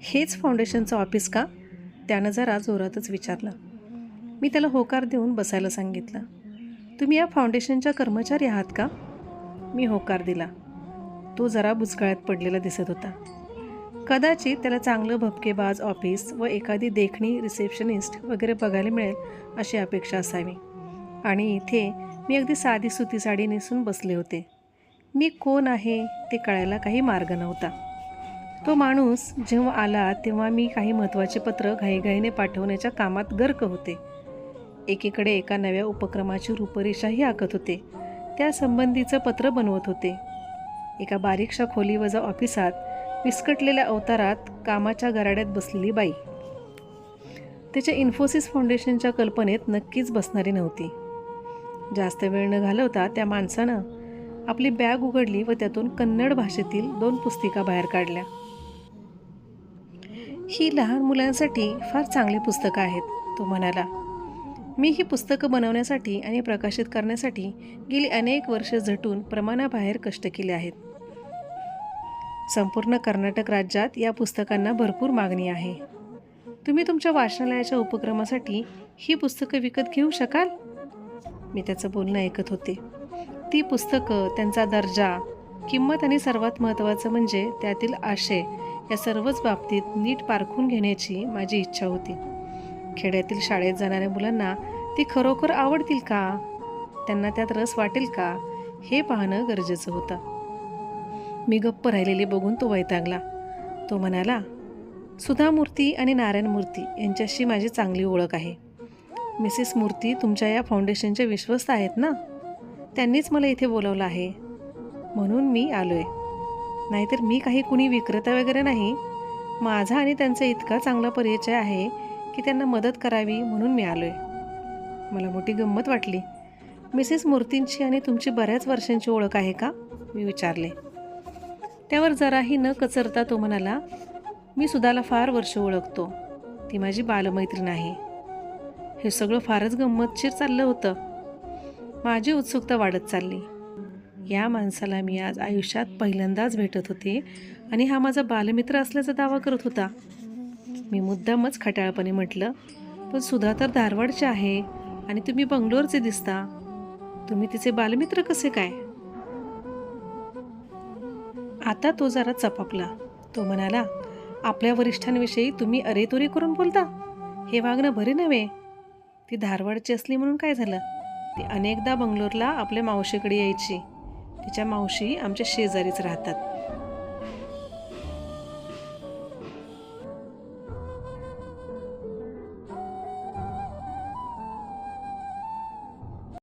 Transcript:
हेच फाउंडेशनचं ऑफिस का? त्यानं जरा जोरातच विचारलं. मी त्याला होकार देऊन बसायला सांगितलं. तुम्ही या फाउंडेशनच्या कर्मचारी आहात का? मी होकार दिला. तो जरा बुचकळ्यात पडलेला दिसत होता. कदाचित त्याला चांगलं भपकेबाज ऑफिस व एखादी देखणी रिसेप्शनिस्ट वगैरे बघायला मिळेल अशी अपेक्षा असावी. आणि इथे मी अगदी साधी सुती साडी नेसून बसले होते. मी कोण आहे ते कळायला काही मार्ग नव्हता. तो माणूस जेव्हा आला तेव्हा मी काही महत्त्वाचे पत्र घाईघाईने पाठवण्याच्या कामात गर्क होते. एकीकडे एका नव्या उपक्रमाची रूपरेषाही आखत होते. त्या संबंधीचं पत्र बनवत होते. एका बारीकशा खोलीवजा ऑफिसात विस्कटलेल्या अवतारात कामाच्या गराड्यात बसलेली बाई. त्याच्या इन्फोसिस फाउंडेशनच्या कल्पनेत नक्कीच बसणारी नव्हती. जास्त वेळ न घालवता त्या माणसानं आपली बॅग उघडली व त्यातून कन्नड भाषेतील दोन पुस्तिका बाहेर काढल्या. ही लहान मुलांसाठी फार चांगली पुस्तकं आहेत तो म्हणाला. मी ही पुस्तकं बनवण्यासाठी आणि प्रकाशित करण्यासाठी गेली अनेक वर्षे झटून प्रमाणाबाहेर कष्ट केले आहेत. संपूर्ण कर्नाटक राज्यात या पुस्तकांना भरपूर मागणी आहे. तुम्ही तुमच्या वाचनालयाच्या उपक्रमासाठी ही पुस्तकं विकत घेऊ शकाल? मी त्याचं बोलणं ऐकत होते. ती पुस्तकं त्यांचा दर्जा किंमत आणि सर्वात महत्त्वाचं म्हणजे त्यातील आशय या सर्वच बाबतीत नीट पारखून घेण्याची माझी इच्छा होती. खेड्यातील शाळेत जाणाऱ्या मुलांना ती खरोखर आवडतील का? त्यांना त्यात रस वाटेल का? हे पाहणं गरजेचं होतं. मी गप्प राहिलेली बघून तो वैतागला. तो म्हणाला सुधा मूर्ती आणि नारायण मूर्ती यांच्याशी माझी चांगली ओळख आहे. मिसेस मूर्ती तुमच्या या फाउंडेशनचे विश्वस्त आहेत ना? त्यांनीच मला इथे बोलवलं आहे. म्हणून मी आलो आहे नाहीतर मी काही कुणी विक्रेता वगैरे नाही. माझा आणि त्यांचा इतका चांगला परिचय आहे की त्यांना मदत करावी म्हणून मी आलो आहे मला मोठी गंमत वाटली. मिसेस मूर्तींची आणि तुमची बऱ्याच वर्षांची ओळख आहे का? मी विचारले. त्यावर जराही न कचरता तो म्हणाला मी सुदाला फार वर्ष ओळखतो. ती माझी बालमैत्रीण आहे. हे सगळं फारच गंमतशीर चाललं होतं. माझी उत्सुकता वाढत चालली. या माणसाला मी आज आयुष्यात पहिल्यांदाच भेटत होते आणि हा माझा बालमित्र असल्याचा दावा करत होता. मी मुद्दामच खटाळपणे म्हटलं पण सुधा तर धारवाडचे आहे आणि तुम्ही बंगलोरचे दिसता. तुम्ही तिचे बालमित्र कसे काय? आता तो जरा चपापला तो म्हणाला आपल्या वरिष्ठांविषयी तुम्ही अरेतोरे करून बोलता? हे वागणं बरे नव्हे. ती धारवाडची असली म्हणून काय झालं? ती अनेकदा बंगलोरला आपल्या मावशीकडे यायची. तिच्या मावशी आमच्या शेजारीच राहतात.